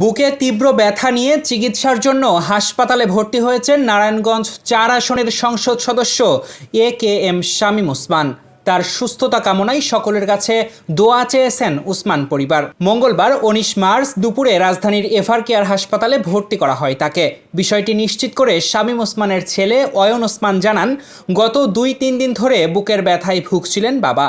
বুকে তীব্র ব্যথা নিয়ে চিকিৎসার জন্য হাসপাতালে ভর্তি হয়েছেন নারায়ণগঞ্জ চার আসনের সংসদ সদস্য A K M Shamim Osman. তার সুস্থতা কামনায় সকলের কাছে দোয়া চেয়েছেন উসমান পরিবার। মঙ্গলবার উনিশ মার্চ দুপুরে রাজধানীর এফআর কেয়ার হাসপাতালে ভর্তি করা হয় তাকে। বিষয়টি নিশ্চিত করে শামীম ওসমানের ছেলে অয়ন ওসমান জানান, গত দুই তিন দিন ধরে বুকের ব্যথায় ভুগছিলেন বাবা।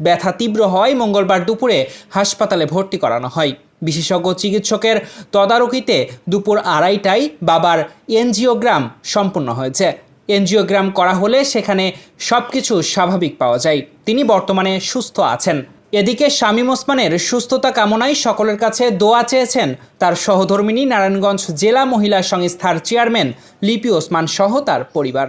ব্যথা তীব্র হয়, মঙ্গলবার দুপুরে হাসপাতালে ভর্তি করানো হয়। বিশেষজ্ঞ চিকিৎসকের তদারকিতে দুপুর আড়াইটায় বাবার এনজিওগ্রাম সম্পন্ন হয়েছে। এনজিওগ্রাম করা হলে সেখানে সব কিছু স্বাভাবিক পাওয়া যায়। তিনি বর্তমানে সুস্থ আছেন। এদিকে শামীম ওসমানের সুস্থতা কামনায় সকলের কাছে দোয়া চেয়েছেন তার সহধর্মিনী নারায়ণগঞ্জ জেলা মহিলা সংস্থার চেয়ারম্যান লিপি ওসমান সহ তার পরিবার।